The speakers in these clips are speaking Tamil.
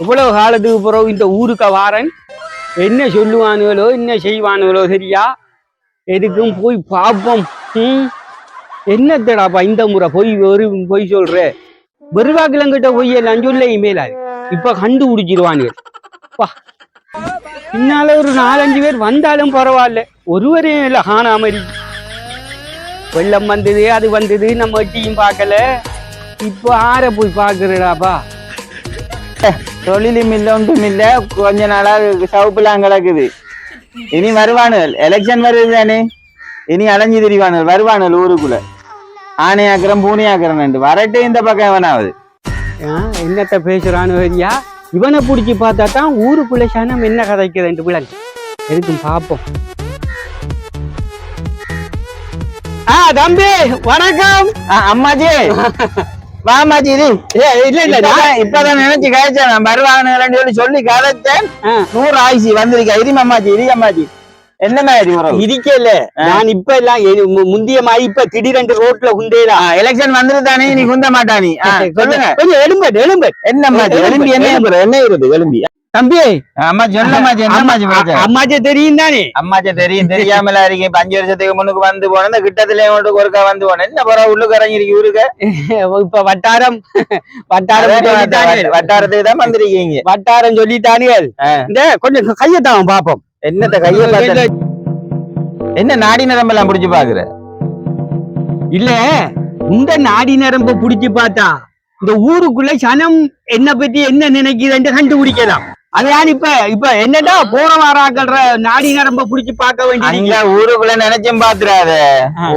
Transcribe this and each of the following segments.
இவ்வளவு காலத்துக்கு பிறகு இந்த ஊருக்கு வாரன். என்ன சொல்லுவானுகளோ என்ன செய்வானுகளோ சரியா எதுக்கும் போய் பார்ப்போம் ம்? என்னத்தடாப்பா இந்த முறை பொய் ஒரு பொய் சொல்ற? வெறுவாக்கிலங்கிட்ட பொய் எல்லாம் சொல்ல இமேலாது இப்ப கண்டுபிடிச்சிருவானுங்க பா பின்னால ஒரு நாலஞ்சு பேர் வந்தாலும் பரவாயில்ல. ஒருவரையும் இல்லை இருக்கு. வெள்ளம் வந்தது அது வந்தது நம்ம எட்டியும் பார்க்கல. இப்போ ஆற போய் பார்க்கறடாப்பா. தொழிலும் இல்ல ஒன்றும் இல்ல. கொஞ்ச நாளா சவுப்புலாம் கிடக்குது. இனி வருவானுகள். எலெக்ஷன் வருது தானே. இனி அலைஞ்சு திரிவானுகள். வருவானுகள் ஊருக்குள்ள. ஆணையாக்குறேன் பூனையாக்குறேன் வரட்டே இந்த பக்கம் எவனாவது. ஆ, என்னத்த பேசுறான்னு வரியா இவனை பிடிச்சி பார்த்தா தான் ஊருக்குள்ள சனம் என்ன கதைக்குதுன்ட்டு விளங்கு எதுக்கும் பார்ப்போம் ஆ தம்பி வணக்கம். அம்மாஜி. வா அம்மாஜி இது இல்ல இல்ல நான் இப்பதான் நினைச்சு கழிச்சேன் வருவானுங்களேன்னு சொல்லி சொல்லி கதைச்சேன். நூறு ஆயிடுச்சு வந்திருக்கா. இரி அம்மாஜி இரி அம்மாஜி. என்ன மாதிரி இருக்கல நான் இப்ப எல்லாம் முந்திய மாதிரி இப்ப திடீரென்று ரோட்ல குண்டேலா எலெக்ஷன் வந்துட்டு தானே நீ குந்த மாட்டா நீ ஆ, சொல்லுங்க. கொஞ்சம் எலும்பு எலும்பு என்ன எலும்பு, என்ன. என்ன இருது எலும்பி தம்பி அம்மா சொல்ல அம்மாஜி என்ன அம்மாஜி பிரச்சனை அம்மாஜி தெரியும் தானே? அம்மாச்சி தெரியும் தெரியாமல இருக்கீங்க அஞ்சு வருஷத்துக்கு முன்னுக்கு வந்து போனேன். இந்த கிட்டத்துல உங்களுக்கு ஒருக்கா வந்து போனேன். என்ன பரவ உள்ளுக்கு இறங்கி இருக்கு இவருக்கு இப்ப வட்டாரம் வட்டாரம். வட்டாரத்துக்கு தான் வந்திருக்கீங்க. வட்டாரம் ஆ. இந்த கொஞ்சம் கையத்தான் பாப்போம். என்னத்த கைய என்ன நாடி நரம்பெல்லாம் புடிச்சு பாக்குற இல்ல இந்த நாடி நரம்பு புடிச்சு பார்த்தா இந்த ஊருக்குள்ள சனம் என்ன பத்தி என்ன நினைக்குதுன்னு கண்டுபிடிக்கலாம். அதான் இப்ப? இப்ப என்னடா போற வாராக்கள்ற நாடி நரம்ப புடிச்சு பார்க்க அங்க வேண்டியது ஊருக்குள்ள நினைச்சும் பாத்துறாத.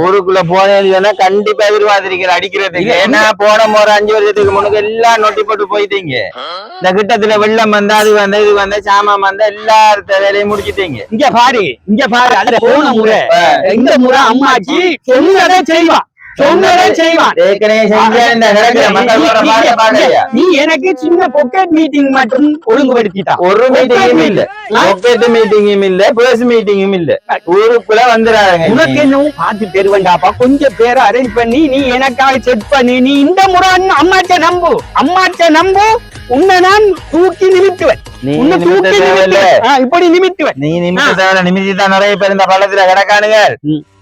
ஊருக்குள்ள போனேன்னா கண்டிப்பா எதிர்பார்த்திருக்கிற அடிக்கிறதுக்கு. ஏன்னா போன முறை அஞ்சு வருஷத்துக்கு முன்னுக்கு எல்லாம் நொட்டி போட்டு போயிட்டீங்க. இந்த கிட்டத்துல வெள்ளம் வந்தா அது வந்தா இது வந்தா சாமான் வந்தா எல்லாத்த வேலையும் முடிச்சிட்டீங்க. இங்க பாரு இங்க பாரு. போன முறை. இந்த முறை அம்மாச்சி சொன்னதை செய்வா. சொன்னதை செய்வான் நீ எனக்கு சின்ன பொக்கெட் மீட்டிங் மட்டும் ஒழுங்குபடுத்திட்டா. ஒரு மீட்டிங்கும் இல்ல. ஒப்பேட்டு மீட்டிங்கும் இல்ல பேர்ஸ் மீட்டிங்கும் இல்ல. ஊருக்குள்ள வந்துடாங்க உனக்கு என்னவோ பார்த்து பெறுவேண்டாப்பா கொஞ்சம் பேரை அரேஞ்ச் பண்ணி நீ எனக்காக செட் பண்ணி நீ இந்த முறை அம்மாச்ச நம்பு. அம்மாச்ச நம்பு. உன்னை நான் தூக்கி நிமித்துவேன். இப்படி நிமித்துவேன். நீ நிமித்த நிறைய பேர் இந்த பள்ளத்துல கிடக்கானுங்க.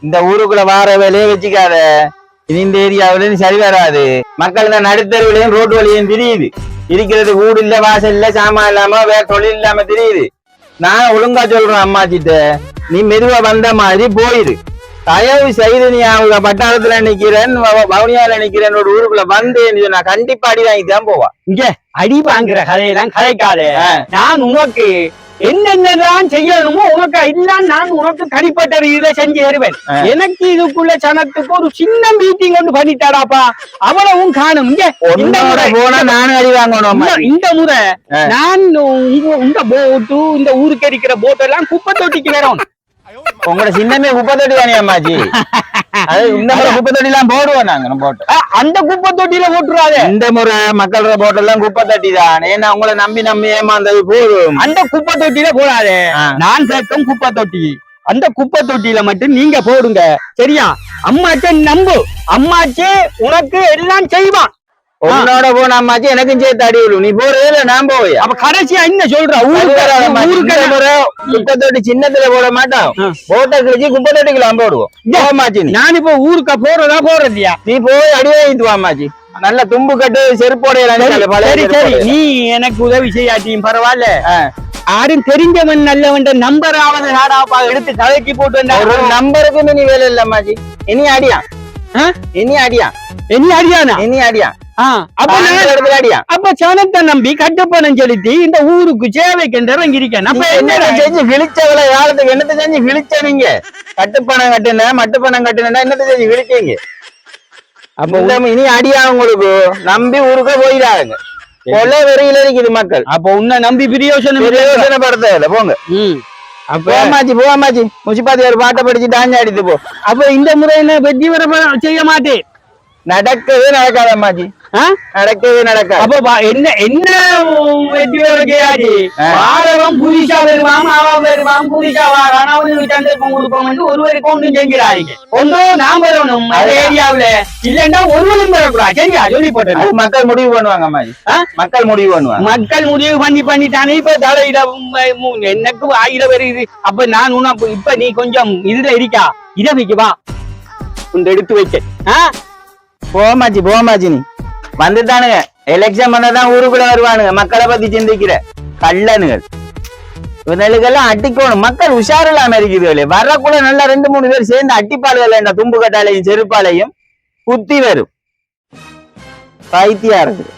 இந்த ஊருக்குள்ள வார வேலையே வச்சுக்காத. இனி இந்த ஏரியாவுல நீ சரி வராது. மக்கள் இந்த நடுத்தருவிலையும் ரோட்டு வழியும் தெரியுது. இருக்கிறது வீடு இல்ல வாசல் இல்ல சாமான் இல்லாம வேற தொழில் இல்லாம தெரியுது. நான் ஒழுங்கா சொல்றேன் அம்மாச்சிட்ட. நீ மெதுவா வந்த மாதிரி போயிரு. தயவு செய்து நீ அவங்க பட்டாளத்துல நிக்கிறேன் வவுனியால நிக்கிறேன் ஒரு ஊருக்குள்ள வந்து நான் கண்டிப்பா அடி வாங்கி தான் போவா. இங்க அடி வாங்குற கதையெல்லாம் கதைக்காத. நான் உனக்கு என்னென்னலாம் செய்யணுமோ உனக்கு எல்லாம் நான் உனக்கு கடிப்பட்ட இதை செஞ்சு தருவேன். எனக்கு இதுக்குள்ள சனத்துக்கு ஒரு சின்ன மீட்டிங் ஒன்று பண்ணிட்டாடாப்பா. அவ்வளவும் காணும். இங்க இந்த முறை. போனா நானும் அடி வாங்கணும் இந்த- முறை. நான் உங்க உங்க போட்டு இந்த ஊருக்கு இருக்கிற போட் எல்லாம் குப்பை தொட்டிக்கு வரும் உங்களோட சின்னமே குப்பை தொட்டி தானே அது இந்த முறை. குப்பை தொட்டி எல்லாம் போடுவோம் நாங்க போட்டு. அந்த குப்பை தொட்டியில போட்டுறாத. இந்த முறை மக்களோட போட்டு எல்லாம் குப்பை தட்டி தான் ஏன்னா உங்களை நம்பி நம்பி ஏமாந்தது போதும். அந்த குப்பை தொட்டியில போடாதே. நான் கேட்கும் குப்பை தொட்டி அந்த குப்பை தொட்டியில மட்டும் நீங்க போடுங்க. சரியா? அம்மாச்சே நம்பு. அம்மாச்சே உனக்கு எல்லாம் செய்வான். உன்னோட போன அம்மாச்சி எனக்கும் சேர்த்து அடி விழும் நீ போறது இல்ல நான் போவையா அப்ப கடைசியா என்ன சொல்ற? ஊருக்கு ஊருக்கு இந்த முறை குப்பை தொட்டி சின்னத்துல போட மாட்டோம். ஆ. போட்டை கிழிச்சு குப்பை தொட்டிக்குலாம் போடுவோம் நீ. நான் இப்ப ஊருக்கு போறதா போறதியா? நீ போய் அடி வாங்கிட்டு வா அம்மாச்சி. நல்ல தும்பு கட்டு செருப்போட சரி சரி சரி. நீ எனக்கு உதவி செய்யாட்டியும் பரவாயில்ல. யாரும் தெரிஞ்சவன் நல்லவன் நம்பராவது நாடாப்பா எடுத்து தலைக்கு போட்டு வந்தா ஒரு நம்பருக்கு நீ வேலை இல்ல அம்மாச்சி. இனி அடியா? இனி அடியா? என்ன அறியானா இனி அடியா? அப்ப சனத்தை நம்பி கட்டுப்பணம் செலுத்தி இந்த ஊருக்கு சேவைக்கு இறங்கி இருக்கேன் அப்ப என்ன என்ன செஞ்சு கிழிச்சவள காலத்துக்கு என்னத்த செஞ்சு கிழிச்ச நீங்க கட்டுப்பணம் கட்டுன மட்டுப்பணம் கட்டுனா என்னத்த செஞ்சு கிழிச்சீங்க அப்ப இனி அடியா உங்களுக்கு? நம்பி ஊருக்க போயிடாதுங்க. கொலை வெறியில இருக்குது மக்கள். அப்ப உன்னை நம்பி பிரியோசனம் இல்லை. பிரயோஜனப்படுத்தல போங்க. போமாச்சி போமாச்சி முசிப்பாத்தி ஒரு பாட்டை படிச்சு டாஞ்சு அடித்து போ. அப்ப இந்த முறையில வெற்றி வர செய்ய மாட்டேன்? நடக்கவே நடக்காத அம்மாச்சி ஆ? நடக்கவே நடக்காது அப்ப என்ன என்ன வெற்றி பெற கேயாச்சு ஆ. வாரவன் புதுசா வாரான் சந்தர்ப்பம் கொடுப்போம் என்று ஒருவருக்கு ஒன்றும் செஞ்சிடாதீங்க ஒன்றும் நாம் வரணும் அந்த ஏரியாவுல. இல்லன்னா ஒருவரும் வரக்கூடாது. சரியா? சொல்லி மக்கள் முடிவு பண்ணுவாங்க ஆ? மக்கள் முடிவு பண்ணுவாங்க. மக்கள் முடிவு பண்ணி பண்ணிட்டானே இப்ப தலையிட எனக்கு ஆயிரம் வருது அப்ப நான் உன்ன இப்ப நீ கொஞ்சம் இதுல இருக்கா. இத வைக்க வா இந்த எடுத்து வைக்க? போமாச்சி போமாச்சி நீ. வந்துட்டானுங்க. எலெக்ஷன் பண்ணதான் ஊருக்குள்ள வருவானுங்க. மக்களை பத்தி சிந்திக்கிற. கள்ளனுகள். இவங்களுக்கெல்லாம் அடிக்கணும். மக்கள் உஷார் இல்லாம இருக்குது வரக்குள்ள நல்லா ரெண்டு மூணு பேர் சேர்ந்து அட்டிப்பாளுகள் இந்த தும்பு கட்டாலையும் செருப்பாலையும் குத்தி வரும். பைத்தியா இருக்குது